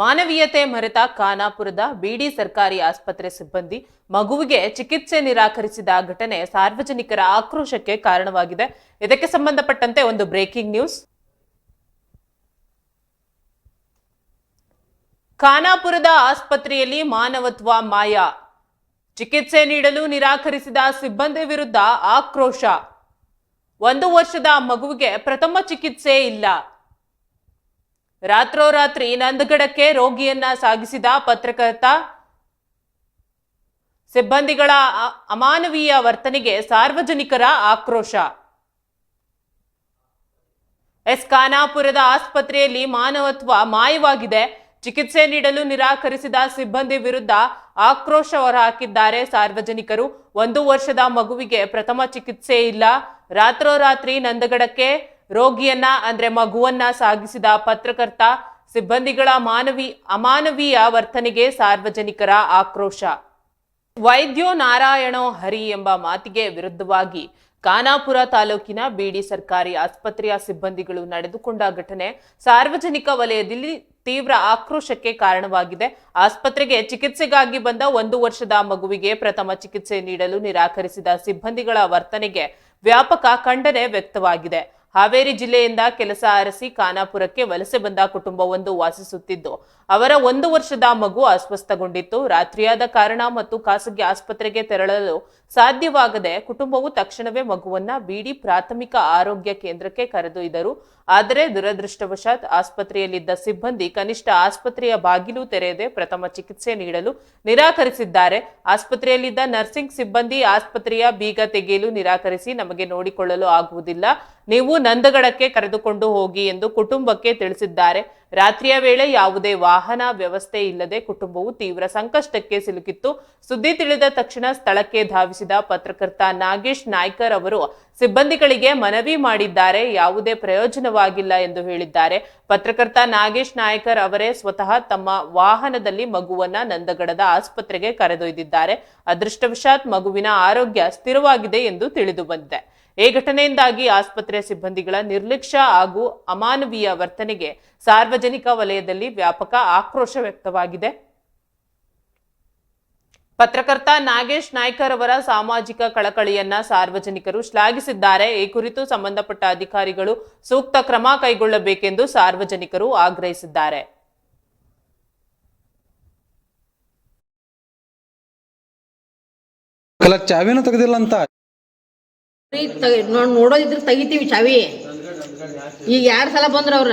ಮಾನವೀಯತೆ ಮರೆತ ಖಾನಾಪುರದ ಬಿಡಿ ಸರ್ಕಾರಿ ಆಸ್ಪತ್ರೆ ಸಿಬ್ಬಂದಿ ಮಗುವಿಗೆ ಚಿಕಿತ್ಸೆ ನಿರಾಕರಿಸಿದ ಘಟನೆ ಸಾರ್ವಜನಿಕರ ಆಕ್ರೋಶಕ್ಕೆ ಕಾರಣವಾಗಿದೆ. ಇದಕ್ಕೆ ಸಂಬಂಧಪಟ್ಟಂತೆ ಒಂದು ಬ್ರೇಕಿಂಗ್ ನ್ಯೂಸ್. ಖಾನಾಪುರದ ಆಸ್ಪತ್ರೆಯಲ್ಲಿ ಮಾನವತ್ವ ಮಾಯ. ಚಿಕಿತ್ಸೆ ನೀಡಲು ನಿರಾಕರಿಸಿದ ಸಿಬ್ಬಂದಿ ವಿರುದ್ಧ ಆಕ್ರೋಶ. ಒಂದು ವರ್ಷದ ಮಗುವಿಗೆ ಪ್ರಥಮ ಚಿಕಿತ್ಸೆ ಇಲ್ಲ. ರಾತ್ರೋರಾತ್ರಿ ನಂದಗಡಕ್ಕೆ ರೋಗಿಯನ್ನ ಸಾಗಿಸಿದ ಪತ್ರಕರ್ತ, ಸಿಬ್ಬಂದಿಗಳ ಅಮಾನವೀಯ ವರ್ತನೆಗೆ ಸಾರ್ವಜನಿಕರ ಆಕ್ರೋಶ. ಎಸ್ ಖಾನಾಪುರದ ಆಸ್ಪತ್ರೆಯಲ್ಲಿ ಮಾನವತ್ವ ಮಾಯವಾಗಿದೆ. ಚಿಕಿತ್ಸೆ ನೀಡಲು ನಿರಾಕರಿಸಿದ ಸಿಬ್ಬಂದಿ ವಿರುದ್ಧ ಆಕ್ರೋಶ ಹೊರಹಾಕಿದ್ದಾರೆ ಸಾರ್ವಜನಿಕರು. ಒಂದು ವರ್ಷದ ಮಗುವಿಗೆ ಪ್ರಥಮ ಚಿಕಿತ್ಸೆ ಇಲ್ಲ. ರಾತ್ರೋರಾತ್ರಿ ನಂದಗಡಕ್ಕೆ ರೋಗಿಯನ್ನ, ಅಂದ್ರೆ ಮಗುವನ್ನ ಸಾಗಿಸಿದ ಪತ್ರಕರ್ತ, ಸಿಬ್ಬಂದಿಗಳ ಮಾನವಿ, ಅಮಾನವೀಯ ವರ್ತನೆಗೆ ಸಾರ್ವಜನಿಕರ ಆಕ್ರೋಶ. ವೈದ್ಯೋ ನಾರಾಯಣೋ ಹರಿ ಎಂಬ ಮಾತಿಗೆ ವಿರುದ್ಧವಾಗಿ ಖಾನಾಪುರ ತಾಲೂಕಿನ ಬಿಡಿ ಸರ್ಕಾರಿ ಆಸ್ಪತ್ರೆಯ ಸಿಬ್ಬಂದಿಗಳು ನಡೆದುಕೊಂಡ ಘಟನೆ ಸಾರ್ವಜನಿಕ ವಲಯದಲ್ಲಿ ತೀವ್ರ ಆಕ್ರೋಶಕ್ಕೆ ಕಾರಣವಾಗಿದೆ. ಆಸ್ಪತ್ರೆಗೆ ಚಿಕಿತ್ಸೆಗಾಗಿ ಬಂದ ಒಂದು ವರ್ಷದ ಮಗುವಿಗೆ ಪ್ರಥಮ ಚಿಕಿತ್ಸೆ ನೀಡಲು ನಿರಾಕರಿಸಿದ ಸಿಬ್ಬಂದಿಗಳ ವರ್ತನೆಗೆ ವ್ಯಾಪಕ ಖಂಡನೆ ವ್ಯಕ್ತವಾಗಿದೆ. ಹಾವೇರಿ ಜಿಲ್ಲೆಯಿಂದ ಕೆಲಸ ಅರಸಿ ಖಾನಾಪುರಕ್ಕೆ ವಲಸೆ ಬಂದ ಕುಟುಂಬವೊಂದು ವಾಸಿಸುತ್ತಿದ್ದು, ಅವರ ಒಂದು ವರ್ಷದ ಮಗು ಅಸ್ವಸ್ಥಗೊಂಡಿತ್ತು. ರಾತ್ರಿಯಾದ ಕಾರಣ ಮತ್ತು ಖಾಸಗಿ ಆಸ್ಪತ್ರೆಗೆ ತೆರಳಲು ಸಾಧ್ಯವಾಗದೆ ಕುಟುಂಬವು ತಕ್ಷಣವೇ ಮಗುವನ್ನ ಬಿಡಿ ಪ್ರಾಥಮಿಕ ಆರೋಗ್ಯ ಕೇಂದ್ರಕ್ಕೆ ಕರೆದೊಯ್ದರು. ಆದರೆ ದುರದೃಷ್ಟವಶಾತ್ ಆಸ್ಪತ್ರೆಯಲ್ಲಿದ್ದ ಸಿಬ್ಬಂದಿ ಕನಿಷ್ಠ ಆಸ್ಪತ್ರೆಯ ಬಾಗಿಲು ತೆರೆಯದೆ ಪ್ರಥಮ ಚಿಕಿತ್ಸೆ ನೀಡಲು ನಿರಾಕರಿಸಿದ್ದಾರೆ. ಆಸ್ಪತ್ರೆಯಲ್ಲಿದ್ದ ನರ್ಸಿಂಗ್ ಸಿಬ್ಬಂದಿ ಆಸ್ಪತ್ರೆಯ ಬೀಗ ತೆಗೆಯಲು ನಿರಾಕರಿಸಿ ನಮಗೆ ನೋಡಿಕೊಳ್ಳಲು ಆಗುವುದಿಲ್ಲ. ನೀವು ನಂದಗಡಕ್ಕೆ ಕರೆದುಕೊಂಡು ಹೋಗಿ ಎಂದು ಕುಟುಂಬಕ್ಕೆ ತಿಳಿಸಿದ್ದಾರೆ. ರಾತ್ರಿಯ ವೇಳೆ ಯಾವುದೇ ವಾಹನ ವ್ಯವಸ್ಥೆ ಇಲ್ಲದೆ ಕುಟುಂಬವು ತೀವ್ರ ಸಂಕಷ್ಟಕ್ಕೆ ಸಿಲುಕಿತ್ತು. ಸುದ್ದಿ ತಿಳಿದ ತಕ್ಷಣ ಸ್ಥಳಕ್ಕೆ ಧಾವಿಸಿದ ಪತ್ರಕರ್ತ ನಾಗೇಶ್ ನಾಯ್ಕರ್ ಅವರು, ಸಿಬ್ಬಂದಿಗಳಿಗೆ ಮನವಿ ಮಾಡಿದ್ದಾರೆ, ಯಾವುದೇ ಪ್ರಯೋಜನವಾಗಿಲ್ಲ ಎಂದು ಹೇಳಿದ್ದಾರೆ. ಪತ್ರಕರ್ತ ನಾಗೇಶ್ ನಾಯ್ಕರ್ ಅವರೇ ಸ್ವತಃ ತಮ್ಮ ವಾಹನದಲ್ಲಿ ಮಗುವನ್ನ ನಂದಗಡದ ಆಸ್ಪತ್ರೆಗೆ ಕರೆದೊಯ್ದಿದ್ದಾರೆ. ಅದೃಷ್ಟವಶಾತ್ ಮಗುವಿನ ಆರೋಗ್ಯ ಸ್ಥಿರವಾಗಿದೆ ಎಂದು ತಿಳಿದು ಬಂದಿದೆ. ಈ ಘಟನೆಯಿಂದಾಗಿ ಆಸ್ಪತ್ರೆ ಸಿಬ್ಬಂದಿಗಳ ನಿರ್ಲಕ್ಷ್ಯ ಹಾಗೂ ಅಮಾನವೀಯ ವರ್ತನೆಗೆ ಸಾರ್ವಜನಿಕ ವಲಯದಲ್ಲಿ ವ್ಯಾಪಕ ಆಕ್ರೋಶ ವ್ಯಕ್ತವಾಗಿದೆ. ಪತ್ರಕರ್ತ ನಾಗೇಶ್ ನಾಯ್ಕರ್ ಅವರ ಸಾಮಾಜಿಕ ಕಳಕಳಿಯನ್ನ ಸಾರ್ವಜನಿಕರು ಶ್ಲಾಘಿಸಿದ್ದಾರೆ. ಈ ಕುರಿತು ಸಂಬಂಧಪಟ್ಟ ಅಧಿಕಾರಿಗಳು ಸೂಕ್ತ ಕ್ರಮ ಕೈಗೊಳ್ಳಬೇಕೆಂದು ಸಾರ್ವಜನಿಕರು ಆಗ್ರಹಿಸಿದ್ದಾರೆ. ಕಲ ಚಾವಿನೂ ತೆಗೆದಿಲ್ಲ ಅಂತ ನೋಡೋದಿದ್ರೆ ತೆಗಿತೀವಿ ಚಾವಿ. ಈಗ ಎರಡು ಸಲ ಬಂದ್ರ ಅವ್ರ.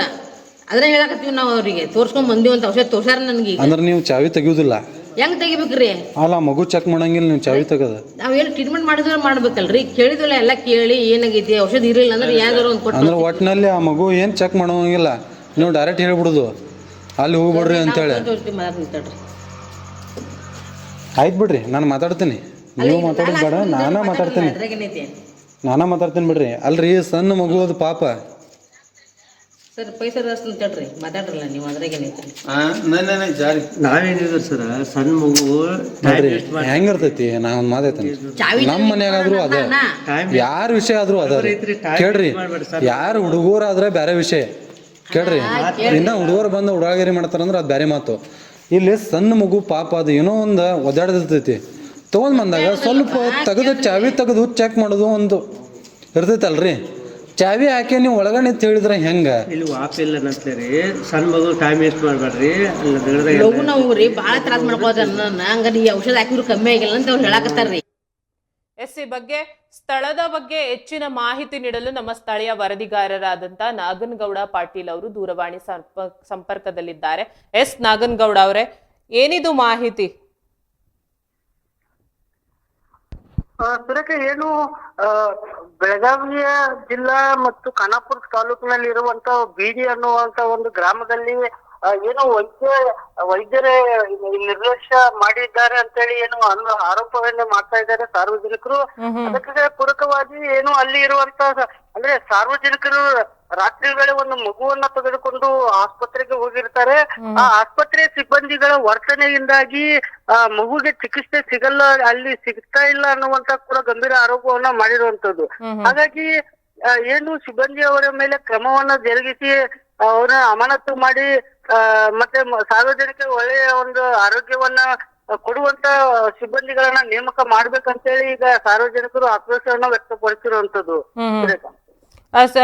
ಅದ್ರ ಹೇಳಕತ್ತೀವಿ ನಾವು ಅವ್ರಿಗೆ ತೋರ್ಸ್ಕೊಂಡ್ ಬಂದಿವ್ ಅಂತ ಔಷಧ ತೋರ್ಸಾರ ನನ್ಗೆ ಅಂದ್ರೆ ನೀವು ಚಾವಿ ತೆಗಿಯೋದಿಲ್ಲ? ಹೆಂಗ್ ತೆಗಿಬೇಕ್ರಿ? ಅಲ್ಲ ಮಗು ಚೆಕ್ ಮಾಡಂಗಿಲ್ಲ ನೀವು ಚಾವಿ ತೆಗದ. ನಾವ್ ಏನು ಟ್ರೀಟ್ಮೆಂಟ್ ಮಾಡಿದ್ರೆ ಮಾಡ್ಬೇಕಲ್ರಿ? ಕೇಳಿದ್ವಲ್ಲ ಎಲ್ಲ ಕೇಳಿ ಏನಾಗೈತಿ ಔಷಧ ಇರಲಿಲ್ಲ ಅಂದ್ರೆ ಯಾವ್ದಾರು ಒಂದ್ ಕೊಟ್ಟು ಅಂದ್ರೆ ಒಟ್ಟಿನಲ್ಲಿ ಆ ಮಗು ಏನು ಚೆಕ್ ಮಾಡೋಂಗಿಲ್ಲ? ನೀವು ಡೈರೆಕ್ಟ್ ಹೇಳ್ಬಿಡುದು. ಅಲ್ಲಿ ಹೋಗ್ಬಿಡ್ರಿ ಅಂತೇಳಿ. ಆಯ್ತು ಬಿಡ್ರಿ ನಾನು ಮಾತಾಡ್ತೀನಿ. ನೀವು ಮಾತಾಡೋದು ಬೇಡ ನಾನೇ ಮಾತಾಡ್ತೀನಿ ನಾನೇ ಮಾತಾಡ್ತೀನಿ ಬಿಡ್ರಿ. ಅಲ್ರಿ ಸಣ್ಣ ಮಗು ಅದು ಪಾಪ. ಸರ್ ಪೈಸಾ ರಸ್ ಅಂತ ಹೇಳ್ರಿ. ಮಾತಾಡ್ರಲ್ಲ ನೀವು ಅದ್ರಾಗೇನೈತಿ ನಾವೇನಿದ್ರು ಸರ್ ಸಣ್ಣ ಮಗು ನೋಡ್ರಿ ಹೆಂಗಿರ್ತೈತಿ ನಾ ಒಂದು ಮಾತಾಡ್ತೀನಿ ಚಾವಿ ನಮ್ಮ ಮನ್ಯಾಗಾದ್ರೂ ಅದ. ಯಾರ ವಿಷಯ ಆದ್ರೂ ಅದ. ಕೇಳ್ರಿ ಯಾರ ಹುಡುಗರಾದ್ರೆ ಬೇರೆ ವಿಷಯ. ಕೇಳ್ರಿ ಇನ್ನ ಹುಡುಗರು ಬಂದು ಹುಡುಗಾಗಿರಿ ಮಾಡ್ತಾರಂದ್ರೆ ಅದ್ ಬೇರೆ ಮಾತು. ಇಲ್ಲಿ ಸಣ್ಣ ಮಗು ಪಾಪ ಅದು ಏನೋ ಒಂದ್ ಒದ್ದಾಡ್ದಿರ್ತೈತಿ. ತಗೊಂಡ್ ಬಂದಾಗ ಸ್ವಲ್ಪ ತೆಗೆದು ಚಾವಿ ತೆಗೆದು ಚೆಕ್ ಮಾಡೋದು ಒಂದು ಇರ್ತೈತಲ್ರಿ. ಚಾವಿ ಹಾಕಿ ನೀವು ಒಳಗಡೆ ನಿಂತ್ ಹೇಳಿದ್ರೆ ಹೆಂಗ? ಇಲ್ಲಿ ವಾಪ್ ಇಲ್ಲ ರೀ ಸಣ್ಣ ಮಗು ಟೈಮ್ ವೇಸ್ಟ್ ಮಾಡಬೇಡ್ರಿ. ಲಘು ನಾವು ರೀ ಭಾಳ ತ್ರಾಸ ಮಾಡ್ಕೋದ್ರ ಹಂಗಾರೆ ಈ ಔಷಧ ಹಾಕಿದ್ರು ಕಮ್ಮಿ ಆಗಿಲ್ಲ ಅಂತ ಅವ್ರು ಹೇಳಕತ್ತಾರ್ರಿ. ಎಸ್ ಈ ಬಗ್ಗೆ ಸ್ಥಳದ ಬಗ್ಗೆ ಹೆಚ್ಚಿನ ಮಾಹಿತಿ ನೀಡಲು ನಮ್ಮ ಸ್ಥಳೀಯ ವರದಿಗಾರರಾದಂತ ನಾಗನಗೌಡ ಪಾಟೀಲ್ ಅವರು ದೂರವಾಣಿ ಸಂಪ ಸಂಪರ್ಕದಲ್ಲಿದ್ದಾರೆ. ಎಸ್ ನಾಗನಗೌಡ ಅವರೇ ಏನಿದು ಮಾಹಿತಿ ಆ, ಸುರೇಖ ಏನು ಆ, ಬೆಳಗಾವಿಯ ಜಿಲ್ಲಾ ಮತ್ತು ಖಾನಾಪುರ ತಾಲೂಕಿನಲ್ಲಿ ಇರುವಂತ ಬೀಡಿ ಅನ್ನುವಂತ ಒಂದು ಗ್ರಾಮದಲ್ಲಿ ಏನು ವೈದ್ಯ ವೈದ್ಯರೇ ನಿರ್ಲಕ್ಷ್ಯ ಮಾಡಿದ್ದಾರೆ ಅಂತೇಳಿ ಏನು ಅನ್ನೋ ಆರೋಪವನ್ನ ಮಾಡ್ತಾ ಇದ್ದಾರೆ ಸಾರ್ವಜನಿಕರು. ಅದಕ್ಕೆ ಪೂರಕವಾಗಿ ಏನು ಅಲ್ಲಿ ಇರುವಂತ ಅಂದ್ರೆ ಸಾರ್ವಜನಿಕರು ರಾತ್ರಿ ವೇಳೆ ಒಂದು ಮಗುವನ್ನ ತೆಗೆದುಕೊಂಡು ಆಸ್ಪತ್ರೆಗೆ ಹೋಗಿರ್ತಾರೆ. ಆ ಆಸ್ಪತ್ರೆ ಸಿಬ್ಬಂದಿಗಳ ವರ್ತನೆಯಿಂದಾಗಿ ಆ ಮಗುಗೆ ಚಿಕಿತ್ಸೆ ಸಿಗಲ್ಲ ಅಲ್ಲಿ ಸಿಗ್ತಾ ಇಲ್ಲ ಅನ್ನುವಂತ ಕೂಡ ಗಂಭೀರ ಆರೋಪವನ್ನ ಮಾಡಿರುವಂತದ್ದು ಹಾಗಾಗಿ ಏನು ಸಿಬ್ಬಂದಿ ಅವರ ಮೇಲೆ ಕ್ರಮವನ್ನ ಜರುಗಿಸಿ ಅವರ ಅಮಾನತು ಮಾಡಿ ಆ, ಮತ್ತೆ ಸಾರ್ವಜನಿಕ ಒಳ್ಳೆಯ ಒಂದು ಆರೋಗ್ಯವನ್ನ ಕೊಡುವಂತ ಸಿಬ್ಬಂದಿಗಳನ್ನ ನೇಮಕ ಮಾಡ್ಬೇಕಂತೇಳಿ ಈಗ ಸಾರ್ವಜನಿಕರು ಆಕ್ರೋಶವನ್ನ ವ್ಯಕ್ತಪಡಿಸಿರುವಂತದ್ದು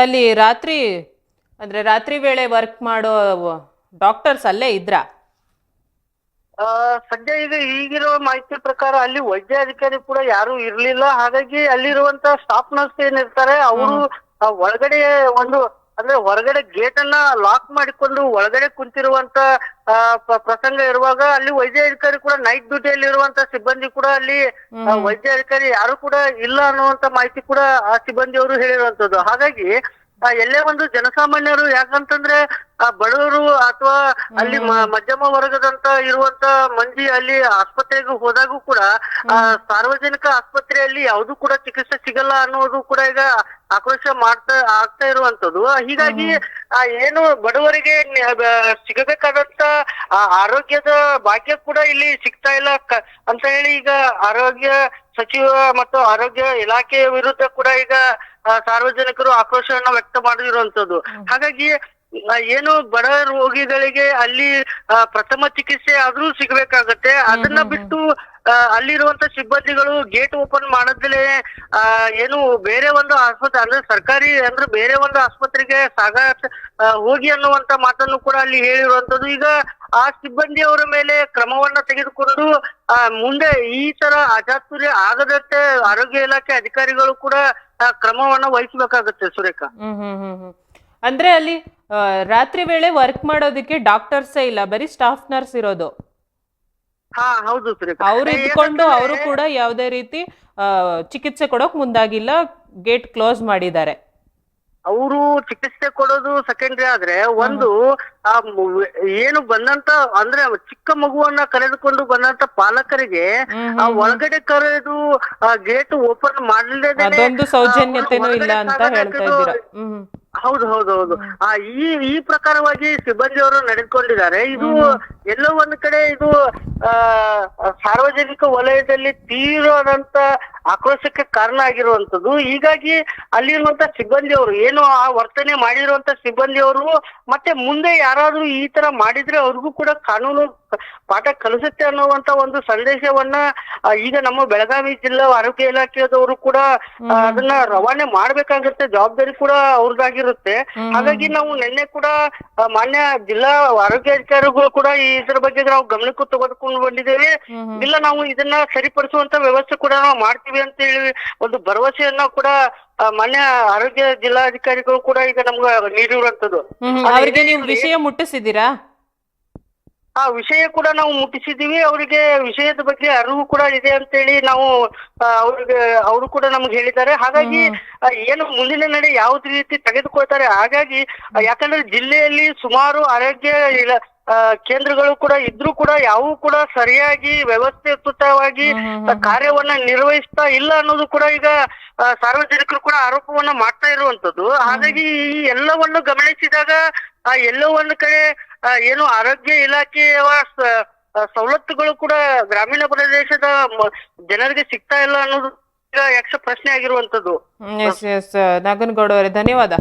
ಅಲ್ಲಿ ರಾತ್ರಿ ಅಂದ್ರೆ ರಾತ್ರಿ ವೇಳೆ ವರ್ಕ್ ಮಾಡೋ ಡಾಕ್ಟರ್ಸ್ ಅಲ್ಲೇ ಇದ್ರಾ? ಆ, ಸದ್ಯ ಈಗ ಈಗಿರೋ ಮಾಹಿತಿ ಪ್ರಕಾರ ಅಲ್ಲಿ ವೈದ್ಯ ಅಧಿಕಾರಿ ಕೂಡ ಯಾರು ಇರ್ಲಿಲ್ಲ. ಹಾಗಾಗಿ ಅಲ್ಲಿರುವಂತ ಸ್ಟಾಫ್ ನರ್ಸ್ ಏನಿರ್ತಾರೆ ಅವರು ಒಳಗಡೆ ಒಂದು ಅಂದ್ರೆ ಹೊರಗಡೆ ಗೇಟ್ ಅನ್ನ ಲಾಕ್ ಮಾಡಿಕೊಂಡು ಒಳಗಡೆ ಕುಂತಿರುವಂತ ಆ, ಪ್ರಸಂಗ ಇರುವಾಗ ಅಲ್ಲಿ ವೈದ್ಯ ಅಧಿಕಾರಿ ಕೂಡ ನೈಟ್ ಡ್ಯೂಟಿಯಲ್ಲಿ ಇರುವಂತ ಸಿಬ್ಬಂದಿ ಕೂಡ ಅಲ್ಲಿ ಆ, ವೈದ್ಯ ಅಧಿಕಾರಿ ಯಾರು ಕೂಡ ಇಲ್ಲ ಅನ್ನುವಂತ ಮಾಹಿತಿ ಕೂಡ ಆ ಸಿಬ್ಬಂದಿಯವರು ಹೇಳಿರುವಂತದ್ದು. ಹಾಗಾಗಿ ಎಲ್ಲೇ ಒಂದು ಜನಸಾಮಾನ್ಯರು ಯಾಕಂತಂದ್ರೆ ಆ ಬಡವರು ಅಥವಾ ಅಲ್ಲಿ ಮ- ಮಧ್ಯಮ ವರ್ಗದಂತ ಇರುವಂತ ಮಂದಿ ಅಲ್ಲಿ ಆಸ್ಪತ್ರೆಗೆ ಹೋದಾಗೂ ಕೂಡ ಆ ಸಾರ್ವಜನಿಕ ಆಸ್ಪತ್ರೆಯಲ್ಲಿ ಯಾವ್ದು ಕೂಡ ಚಿಕಿತ್ಸೆ ಸಿಗಲ್ಲ ಅನ್ನೋದು ಕೂಡ ಈಗ ಆಕ್ರೋಶ ಮಾಡ್ತಾ ಆಗ್ತಾ ಇರುವಂತದ್ದು ಹೀಗಾಗಿ ಆ ಏನು ಬಡವರಿಗೆ ನ್ಯ- ಬ- ಸಿಗಬೇಕಾದಂತ ಆ ಆರೋಗ್ಯದ ಭಾಗ್ಯ ಕೂಡ ಇಲ್ಲಿ ಸಿಗ್ತಾ ಇಲ್ಲ ಕ- ಅಂತ ಹೇಳಿ ಈಗ ಆರೋಗ್ಯ ಸಚಿವ ಮತ್ತು ಆರೋಗ್ಯ ಇಲಾಖೆಯ ವಿರುದ್ಧ ಕೂಡ ಈಗ ಸಾರ್ವಜನಿಕರು ಆಕ್ರೋಶವನ್ನ ವ್ಯಕ್ತ ಮಾಡಿರುವಂತದ್ದು ಹಾಗಾಗಿ ಏನು ಬಡ ರೋಗಿಗಳಿಗೆ ಅಲ್ಲಿ ಪ್ರಥಮ ಚಿಕಿತ್ಸೆ ಆದ್ರೂ ಸಿಗ್ಬೇಕಾಗತ್ತೆ. ಅದನ್ನ ಬಿಟ್ಟು ಅಲ್ಲಿರುವಂತ ಸಿಬ್ಬಂದಿಗಳು ಗೇಟ್ ಓಪನ್ ಮಾಡದಲೇ ಆ ಏನು ಬೇರೆ ಒಂದು ಆಸ್ಪತ್ರೆ ಅಂದ್ರೆ ಸರ್ಕಾರಿ ಅಂದ್ರೆ ಬೇರೆ ಒಂದು ಆಸ್ಪತ್ರೆಗೆ ಸಾಗ ಹೋಗಿ ಅನ್ನುವಂತ ಮಾತನ್ನು ಕೂಡ ಅಲ್ಲಿ ಹೇಳಿರುವಂತದ್ದು ಈಗ ಆ ಸಿಬ್ಬಂದಿಯವರ ಮೇಲೆ ಕ್ರಮವನ್ನ ತೆಗೆದುಕೊಂಡು ಆ ಮುಂದೆ ಈ ತರ ಅಜಾತುರ್ಯ ಆಗದಂತೆ ಆರೋಗ್ಯ ಇಲಾಖೆ ಅಧಿಕಾರಿಗಳು ಕೂಡ ಕ್ರಮವನ್ನ ವಹಿಸಬೇಕಾಗತ್ತೆ ಸುರೇಖಾ. ಅಂದ್ರೆ ಅಲ್ಲಿ ರಾತ್ರಿ ವೇಳೆ ವರ್ಕ್ ಮಾಡೋದಕ್ಕೆ ಡಾಕ್ಟರ್ಸ್ ಇಲ್ಲ ಬರೀ ಸ್ಟಾಫ್ ನರ್ಸ್ ಇರೋದು? ಹಾ ಹೌದು ಸುರೇಖಾ. ಅವ್ರು ಇದ್ಕೊಂಡು ಅವರು ಕೂಡ ಯಾವುದೇ ರೀತಿ ಚಿಕಿತ್ಸೆ ಕೊಡೋಕ್ ಮುಂದಾಗಿಲ್ಲ ಗೇಟ್ ಕ್ಲೋಸ್ ಮಾಡಿದ್ದಾರೆ. ಅವರು ಚಿಕಿತ್ಸೆ ಕೊಡೋದು ಸೆಕೆಂಡ್ರಿ ಆದ್ರೆ ಒಂದು ಆ ಮು- ಏನು ಬಂದಂತ ಅಂದ್ರೆ ಚಿಕ್ಕ ಮಗುವನ್ನ ಕರೆದುಕೊಂಡು ಬಂದಂತ ಪಾಲಕರಿಗೆ ಆ ಒಳಗಡೆ ಕರೆದು ಆ ಗೇಟ್ ಓಪನ್ ಮಾಡಲೇ ಅದೊಂದು ಸೌಜನ್ಯತೆನೂ ಇಲ್ಲ ಅಂತ ಹೇಳ್ತಾ ಇದ್ದೀರಾ? ಹ್ಮ್ ಹೌದು ಹೌದು ಹೌದು. ಆ ಈ ಈ ಪ್ರಕಾರವಾಗಿ ಸಿಬ್ಬಂದಿಯವರು ನಡೆದುಕೊಂಡಿದ್ದಾರೆ. ಇದು ಎಲ್ಲೋ ಒಂದ್ ಕಡೆ ಇದು ಸಾರ್ವಜನಿಕ ವಲಯದಲ್ಲಿ ತೀವ್ರವಾದಂತ ಆಕ್ರೋಶಕ್ಕೆ ಕಾರಣ ಆಗಿರುವಂತದ್ದು ಹೀಗಾಗಿ ಅಲ್ಲಿರುವಂತ ಸಿಬ್ಬಂದಿಯವರು ಏನು ಆ ವರ್ತನೆ ಮಾಡಿರುವಂತ ಸಿಬ್ಬಂದಿಯವರು ಮತ್ತೆ ಮುಂದೆ ಯಾರಾದ್ರೂ ಈ ತರ ಮಾಡಿದ್ರೆ ಅವ್ರಿಗೂ ಕೂಡ ಕಾನೂನು ಪಾಠ ಕಲಿಸುತ್ತೆ ಅನ್ನುವಂತ ಒಂದು ಸಂದೇಶವನ್ನ ಈಗ ನಮ್ಮ ಬೆಳಗಾವಿ ಜಿಲ್ಲಾ ಆರೋಗ್ಯ ಇಲಾಖೆಯವರು ಕೂಡ ಅದನ್ನ ರವಾನೆ ಮಾಡ್ಬೇಕಾಗಿರುತ್ತೆ ಜವಾಬ್ದಾರಿ ಕೂಡ ಅವ್ರದ್ದಾಗಿರುತ್ತೆ. ಹಾಗಾಗಿ ನಾವು ನಿನ್ನೆ ಕೂಡ ಮಾನ್ಯ ಜಿಲ್ಲಾ ಆರೋಗ್ಯಾಧಿಕಾರಿಗಳು ಕೂಡ ಈ ಇದ್ರ ಬಗ್ಗೆ ನಾವು ಗಮನಕ್ಕೂ ತೆಗೆದುಕೊಂಡು ಬಂದಿದ್ದೇವೆ ಇಲ್ಲ ನಾವು ಇದನ್ನ ಸರಿಪಡಿಸುವಂತ ವ್ಯವಸ್ಥೆ ಕೂಡ ನಾವು ಮಾಡ್ತೀವಿ ಅಂತ ಹೇಳಿ ಒಂದು ಭರವಸೆಯನ್ನ ಕೂಡ ಮಾನ್ಯ ಆರೋಗ್ಯ ಜಿಲ್ಲಾಧಿಕಾರಿಗಳು ಕೂಡ ಈಗ ನಮ್ಗೆ ನೀಡಿರುವಂತದ್ದು. ಅವರಿಗೆ. ನೀವು ವಿಷಯ ಮುಟ್ಟಿಸಿದ್ದೀರಾ? ಆ ವಿಷಯ ಕೂಡ ನಾವು ಮುಟ್ಟಿಸಿದೀವಿ ಅವರಿಗೆ ವಿಷಯದ ಬಗ್ಗೆ ಅರಿವು ಕೂಡ ಇದೆ ಅಂತೇಳಿ ನಾವು ಆ, ಅವ್ರಿಗೆ ಅವರು ಕೂಡ ನಮ್ಗೆ ಹೇಳಿದ್ದಾರೆ. ಹಾಗಾಗಿ ಏನು ಮುಂದಿನ ನಡೆ ಯಾವ್ದು ರೀತಿ ತೆಗೆದುಕೊಳ್ತಾರೆ ಹಾಗಾಗಿ ಯಾಕಂದ್ರೆ ಜಿಲ್ಲೆಯಲ್ಲಿ ಸುಮಾರು ಆರೋಗ್ಯ ಕೇಂದ್ರಗಳು ಕೂಡ ಇದ್ರೂ ಕೂಡ ಯಾವೂ ಕೂಡ ಸರಿಯಾಗಿ ವ್ಯವಸ್ಥಿತವಾಗಿ ಕಾರ್ಯವನ್ನ ನಿರ್ವಹಿಸ್ತಾ ಇಲ್ಲ ಅನ್ನೋದು ಕೂಡ ಈಗ ಸಾರ್ವಜನಿಕರು ಕೂಡ ಆರೋಪವನ್ನ ಮಾಡ್ತಾ ಇರುವಂತದ್ದು ಹಾಗಾಗಿ ಈ ಎಲ್ಲವನ್ನು ಗಮನಿಸಿದಾಗ ಆ ಎಲ್ಲೋ ಒಂದು ಕಡೆ ಏನು ಆರೋಗ್ಯ ಇಲಾಖೆಯ ಸವಲತ್ತುಗಳು ಕೂಡ ಗ್ರಾಮೀಣ ಪ್ರದೇಶದ ಜನರಿಗೆ ಸಿಗ್ತಾ ಇಲ್ಲ ಅನ್ನೋದು ಈಗ ಯಕ್ಷ ಪ್ರಶ್ನೆ ಆಗಿರುವಂತದ್ದು ನಾಗನಗೌಡ ಅವರೇ ಧನ್ಯವಾದ.